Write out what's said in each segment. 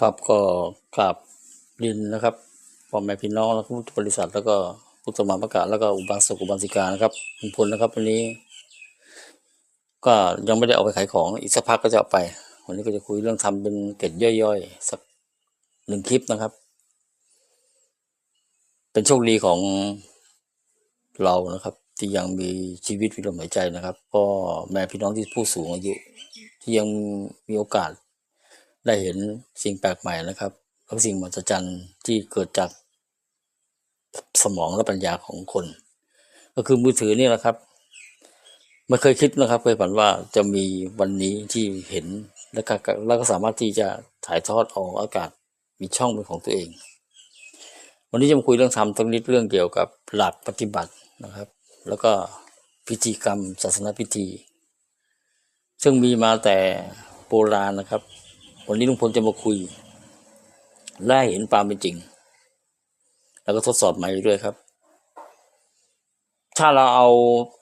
ครับก็กราบดินนะครับพ่อแม่พี่น้องแล้วก็ผู้บริษัทแล้วก็ผู้สมัครประกาศแล้วก็อุบาสกอุบาสิกานะครับลุงพลนะครับวันนี้ ก็ยังไม่ได้ออกไปขายของอีกสักพักก็จะออกไป วันนี้ก็จะคุยเรื่องทำเป็นเกร็ดย่อยๆ สักหนึ่งคลิปนะครับ เป็นโชคดีของเรานะครับ ที่ยังมีชีวิตมีลมหายใจนะครับ ก็แม่พี่น้องที่ผู้สูงอายุที่ยังมีโอกาส ได้เห็นสิ่งแปลกใหม่นะครับแล้วสิ่งมหัศจรรย์ที่เกิดจากสมองและปัญญาของคน ก็คือมือถือนี่แหละครับไม่เคยคิดนะครับเคยฝันว่าจะมีวันนี้ที่เห็นแล้วก็แล้วก็สามารถที่จะถ่ายทอดออกอากาศมีช่องเป็นของตัวเอง วันนี้จะมาคุยเรื่องธรรมตรงนิดเรื่องเกี่ยวกับหลักปฏิบัตินะครับ แล้วก็พิธีกรรม ศาสนาพิธี ซึ่งมีมาแต่โบราณนะครับ วันนี้ลุงพลจะมาคุยและเห็นความเป็นจริง แล้วก็ทดสอบใหม่ด้วยครับ ถ้าเราเอา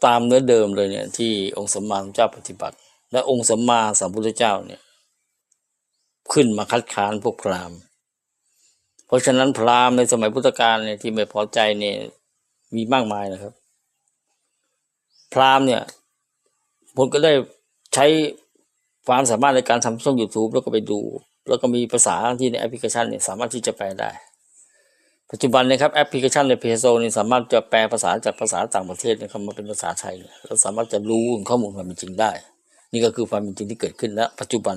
ตามเนื้อเดิมเลยเนี่ย ที่องค์สัมมาสัมพุทธเจ้าปฏิบัติ และองค์สัมมาสัมพุทธเจ้าเนี่ย ขึ้นมาคัดค้านพวกพราหมณ์ เพราะฉะนั้นพราหมณ์ในสมัยพุทธกาลเนี่ยที่ไม่พอใจเนี่ยมีมากมายนะครับ พราหมณ์เนี่ยผมก็ได้ใช้ ความสามารถในการทำช่อง YouTube แล้วก็ไปดู แล้วก็มีภาษาที่ในแอปพลิเคชันเนี่ยสามารถที่จะแปลได้ ปัจจุบันนะครับแอปพลิเคชันในเพโซนี่สามารถจะแปลภาษาจากภาษาต่างประเทศนะครับมาเป็นภาษาไทยเราสามารถจะรู้ข้อมูลความเป็นจริงได้ นี่ก็คือความเป็นจริงที่เกิดขึ้นณปัจจุบัน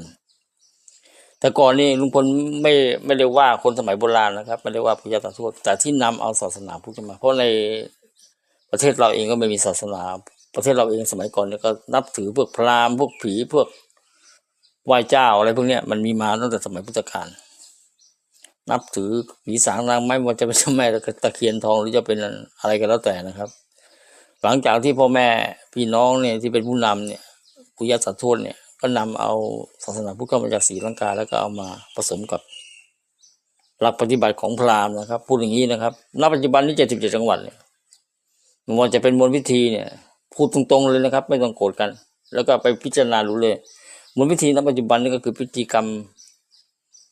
แต่ก่อนนี่ลุงพลไม่ไม่ได้ว่าคนสมัยโบราณนะครับไม่ได้ว่าพระยาตาทวดแต่ที่นำเอาศาสนาพุทธมา เพราะในประเทศเราเองก็ไม่มีศาสนา ประเทศเราเองสมัยก่อนเนี่ยก็นับถือพวกพราหมณ์พวกผีพวก ไหว้เจ้าอะไรพวกเนี้ยมันมีมาตั้งแต่สมัยพุทธกาลนับถือผีสางนางไม้ว่าจะเป็นเจ้าแม่ตะเคียนทองหรือจะเป็นอะไรก็แล้วแต่นะครับ หลังจากที่พ่อแม่พี่น้องเนี่ยที่เป็นผู้นำเนี่ยปุยาสัตทวดเนี่ยก็นำเอาศาสนาพุทธเข้ามาจากศรีลังกาแล้วก็เอามาผสมกับหลักปฏิบัติของพราหมณ์นะครับพูดอย่างนี้นะครับณปัจจุบันนี้เจ็ดสิบเจ็ดจังหวัดเนี่ยมันว่าจะเป็นมนต์พิธีเนี่ย พูดตรงๆเลยนะครับ ไม่ต้องโกรธกัน แล้วก็ไปพิจารณาดูเลย มนต์พิธีณปัจจุบันนี่ก็คือพิธีกรรม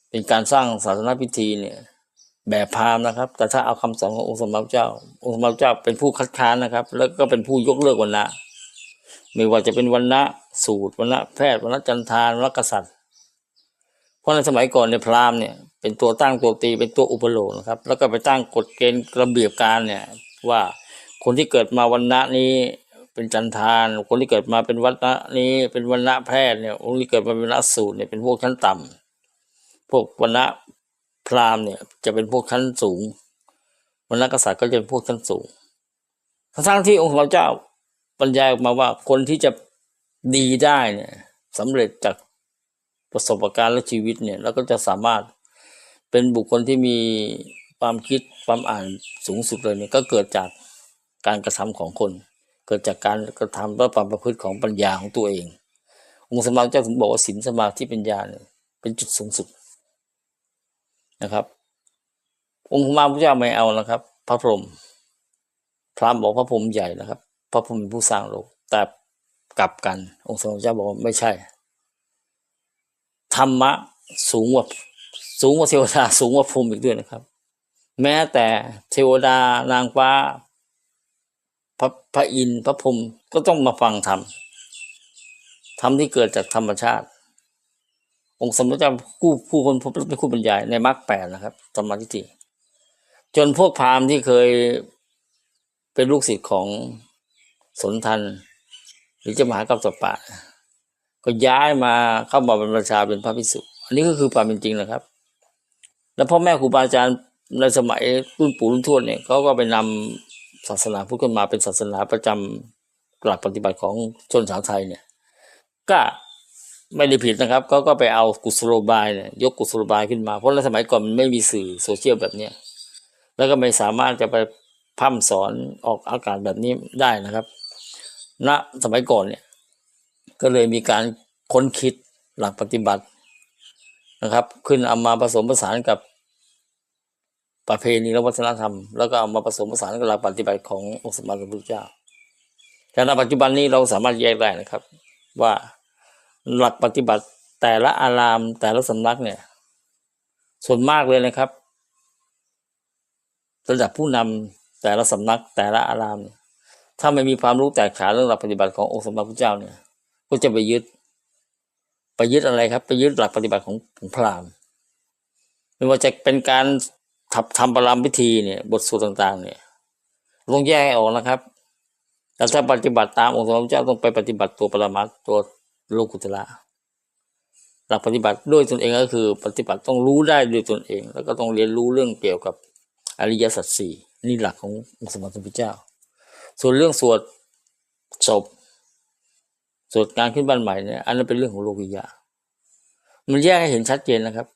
เป็นการสร้างศาสนาพิธีเนี่ย แบบพราหมณ์นะครับ แต่ถ้าเอาคำสอนขององค์สมมาพุทธเจ้า องค์สมมาพุทธเจ้าเป็นผู้คัดค้านนะครับ แล้วก็เป็นผู้ยกเลิกวันนะไม่ว่าจะเป็นวันนะสูตรวันนะแพทย์วันนะจันทานวันนะกษัตริย์ เพราะในสมัยก่อนในยพราหมณ์เนี่ยเป็นตัวตั้งตัวตีเป็นตัวอุปโลกนะครับ แล้วก็ไปตั้งกฎเกณฑ์ระเบียบการเนี่ยว่าคนที่เกิดมาวันนะนี้ เป็นจันทาน คนที่เกิดมาเป็นวันนะนี้ เป็นวันนะแพทย์เนี่ยคนที่เกิดมาเป็นวันนะสูตรเนี่ยเป็นพวกชั้นต่ำพวกวันนะพราหมณ์เนี่ย จะเป็นพวกชั้นสูงวันนะกษัตริย์ก็จะเป็นพวกชั้นสูงทั้งที่องค์พระเจ้าบรรยายออกมาว่าคนที่จะดีได้เนี่ยสำเร็จจากประสบการณ์และชีวิตเนี่ย แล้วก็จะสามารถเป็นบุคคลที่มีความคิดความอ่านสูงสุดเลยเนี่ยก็เกิดจากการกระทำของคน เกิดจากการกระทำและความประพฤติของปัญญาของตัวเอง องค์สมมาเจ้าถึงบอกว่าศีลสมาธิปัญญาเนี่ยเป็นจุดสูงสุดนะครับ องค์สมมาพระเจ้าไม่เอานะครับ พระพรหมพรามบอกพระพรหมใหญ่นะครับ พระพรหมเป็นผู้สร้างโลก แต่กลับกัน องค์สมมาเจ้าบอกว่าไม่ใช่ ธรรมะสูงกว่าสูงกว่าเทวดาสูงกว่าพรหมอีกด้วยนะครับ แม้แต่เทวดานางฟ้า ระพระอินทร์พระพรหมก็ต้องมาฟังธรรมธรรมที่เกิดจากธรรมชาติ องค์สมเด็จเจ้าผู้ผู้คนพบเป็นผู้บรรยายในมรรคแปดนะครับสมมาทิฏฐิจนพวกพราหมณ์ที่เคยเป็นลูกศิษย์ของสนทันหรือเจะมหากัปสปะก็ย้ายมาเข้ามาเป็นประชาเป็นพระภิกษุอันนี้ก็คือความเป็นจริงนะครับ แล้วพ่อแม่ครูบาอาจารย์ในสมัยรุ่นปู่รุ่นทวดเนี่ยเขาก็ไปนำ ศาสนาพุทธขึ้นมาเป็นศาสนาประจำหลักปฏิบัติของชนชาวไทยเนี่ย ก็ไม่ได้ผิดนะครับเขาก็ไปเอากุศโลบายเนี่ยยกกุศโลบายขึ้นมาเพราะในสมัยก่อนมันไม่มีสื่อโซเชียลแบบเนี้ยแล้วก็ไม่สามารถจะไปพร่ำสอนออกอากาศแบบนี้ได้นะครับณสมัยก่อนเนี่ย ก็เลยมีการค้นคิดหลักปฏิบัตินะครับ ขึ้นเอามาผสมผสานกับ ประเพณีและวัฒนธรรม แล้วก็เอามาผสมผสานกับหลักปฏิบัติขององค์สมมาสัมพุทธเจ้าแต่ในปัจจุบันนี้เราสามารถแยกได้นะครับ ว่าหลักปฏิบัติแต่ละอารามแต่ละสำนักเนี่ย ส่วนมากเลยนะครับ ระดับผู้นำแต่ละสำนักแต่ละอารามเนี่ยถ้าไม่มีความรู้แตกฉาเรื่องหลักปฏิบัติขององค์สมเด็จพระเจ้าเนี่ย ก็จะไปยึด ไปยึดอะไรครับ ไปยึดหลักปฏิบัติของของพราหมณ์ไม่ว่าจะเป็นการ ทำทำประรามพิธีเนี่ยบทสวดต่างๆ เนี่ยต้องแยกออกนะครับแต่ถ้าปฏิบัติตามองค์สมเด็จพระเจ้าต้องไปปฏิบัติตัวปรมัตตัวโลกุตละหลักปฏิบัติด้วยตนเองก็คือ ปฏิบัติต้องรู้ได้ด้วยตนเอง แล้วก็ต้องเรียนรู้เรื่องเกี่ยวกับอริยสัจสี่นี่หลักขององค์สมเด็จพระเจ้า ส่วนเรื่องสวดศพสวดการขึ้นบ้านใหม่เนี่ยอันนั้นเป็นเรื่องของโลกิยะ มันแยกให้เห็นชัดเจนนะครับ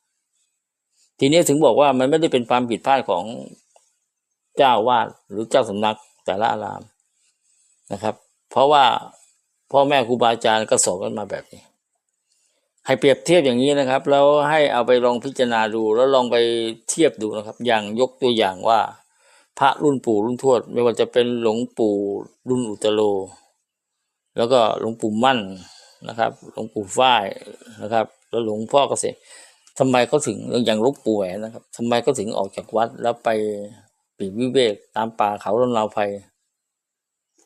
ทีนี้ถึงบอกว่ามันไม่ได้เป็นความผิดพลาดของเจ้าวาดหรือเจ้าสำนักแต่ละอารามนะครับ เพราะว่าพ่อแม่ครูบาอาจารย์ก็สอนกันมาแบบนี้ ให้เปรียบเทียบอย่างนี้นะครับ แล้วให้เอาไปลองพิจารณาดู แล้วลองไปเทียบดูนะครับ อย่างยกตัวอย่างว่า พระรุ่นปู่รุ่นทวด ไม่ว่าจะเป็นหลวงปู่รุ่นอุตโล แล้วก็หลวงปู่มั่นนะครับ หลวงปู่ฝ้ายนะครับ แล้วหลวงพ่อเกษม ทำไมเขาถึงอย่างลวงปู่แหวนนะครับทำไมเขาถึงออกจากวัดแล้วไปปีกวิเวกตามป่าเขาลำนาวไพ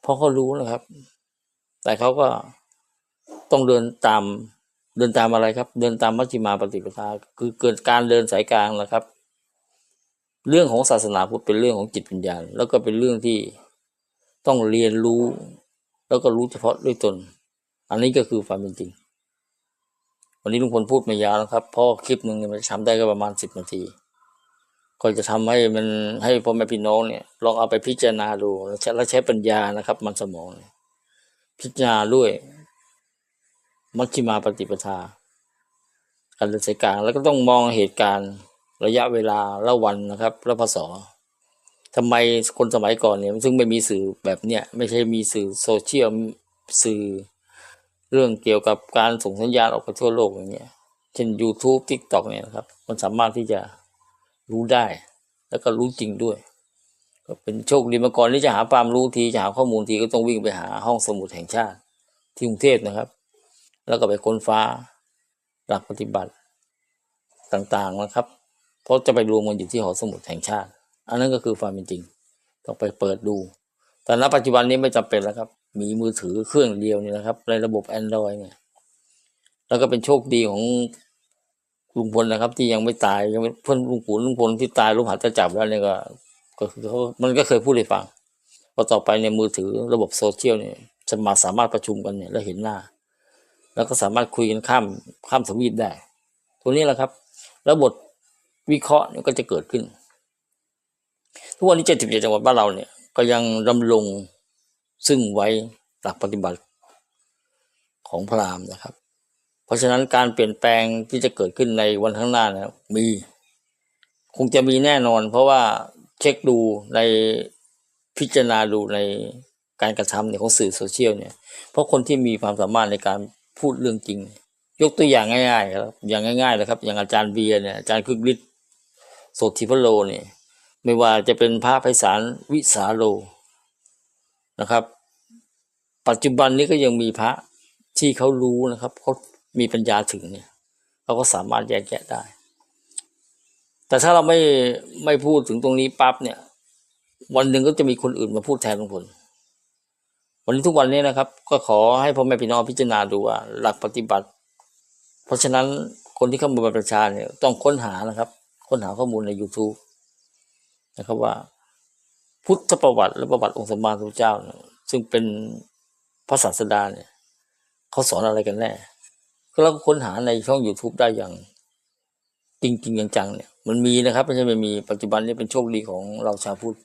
เพราะเขารู้นะครับ แต่เขาก็ต้องเดินตามเดินตามอะไรครับ เดินตามมัชฌิมาปฏิปทาคือเกิดการเดินสายกลางนะครับ เรื่องของศาสนาพุทธเป็นเรื่องของจิตวิญญาณแล้วก็เป็นเรื่องที่ต้องเรียนรู้ แล้วก็รู้เฉพาะด้วยตน อันนี้ก็คือความเป็นจริง วันนี้ลุงพลพูดไม่ยาวนะครับเพราะคลิปหนึ่งเนี่ยมันทำได้ก็ประมาณสิบนาที ก็จะทำให้มันให้พ่อแม่พี่น้องเนี่ยลองเอาไปพิจารณาดูแล้วใช้ปัญญานะครับ มันสมอง พิจารณาด้วย มัชฌิมาปฏิปทาการเดินสายกางแล้วก็ต้องมองเหตุการณ์ระยะเวลาละวันนะครับละพศทำไมคนสมัยก่อนเนี่ยซึ่งไม่มีสื่อแบบเนี้ยไม่ใช่มีสื่อโซเชียลสื่อ เรื่องเกี่ยวกับการส่งสัญญาณออกไปทั่วโลกอย่างเงี้ย เช่น YouTube TikTok เนี่ยนะครับ มันสามารถที่จะรู้ได้ แล้วก็รู้จริงด้วย ก็เป็นโชคดีมาก่อนที่จะหาความรู้ทีจะหาข้อมูลทีก็ต้องวิ่งไปหาห้องสมุดแห่งชาติ ที่กรุงเทพนะครับ แล้วก็ไปค้นฟ้าหลักปฏิบัติต่างๆนะครับ เพราะจะไปรวมกันอยู่ที่หอสมุดแห่งชาติ อันนั้นก็คือความเป็นจริง ต้องไปเปิดดู แต่ณปัจจุบันนี้ไม่จำเป็นแล้วครับ มีมือถือเครื่องเดียวนี่นะครับ ในระบบ Android เนี่ย แล้วก็เป็นโชคดีของลุงพลนะครับ ที่ยังไม่ตายยังไม่เพื่อนลุงปู่ลุงพลที่ตายลุงหัดจะจับแล้วเนี่ยก็ก็คือเขามันก็เคยพูดให้ฟังพอต่อไปในมือถือระบบโซเชียลเนี่ยจะมาสามารถประชุมกันเนี่ยแล้วเห็นหน้า แล้วก็สามารถคุยกันข้ามข้ามทวีปได้ ตัวนี้แหละครับ แล้วบทวิเคราะห์ก็จะเกิดขึ้น ทุกวันนี้เจ็ดสิบเจ็ดจังหวัดบ้านเราเนี่ย ก็ยังดำรง ซึ่งไว้หลักปฏิบัติของพราหมณ์นะครับ เพราะฉะนั้นการเปลี่ยนแปลงที่จะเกิดขึ้นในวันข้างหน้านี่ยมี คงจะมีแน่นอน เพราะว่าเช็คดูในพิจารณาดูในการกระทำเนี่ยของสื่อโซเชียลเนี่ย เพราะคนที่มีความสามารถในการพูดเรื่องจริง ยกตัวอย่างง่ายๆครับอย่างง่ายๆเลยครับ อย่างอาจารย์เบียร์เนี่ยอาจารย์คึกฤทธิ์โสธิพโลเนี่ยไม่ว่าจะเป็นพระไพศาลวิสาโล นะครับ ปัจจุบันนี้ก็ยังมีพระที่เขารู้นะครับเขามีปัญญาถึงเนี่ยเขาก็สามารถแยกแยะได้ แต่ถ้าเราไม่ไม่พูดถึงตรงนี้ปั๊บเนี่ย วันหนึ่งก็จะมีคนอื่นมาพูดแทนลุงพลวันนี้ทุกวันนี้นะครับ ก็ขอให้พ่อแม่พี่น้องพิจารณาดูว่าหลักปฏิบัติ เพราะฉะนั้นคนที่เข้ามาเป็นประชาเนี่ยต้องค้นหานะครับ ค้นหาข้อมูลใน YouTube นะครับว่า พุทธประวัติ และประวัติองค์สมมาสัมพุทธเจ้า ซึ่งเป็นพระศาสดาเนี่ยเขาสอนอะไรกันแน่เราก็ค้นหาในช่อง YouTube ได้อย่างจริงจริงจังๆเนี่ยมันมีนะครับไม่ใช่ไม่มีปัจจุบันนี้เป็นโชคดีของเราชาวพุทธ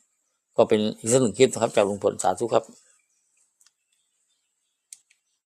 ก็เป็นอีกสักหนึ่งคลิปนะครับจากลุงพลสาธุครับ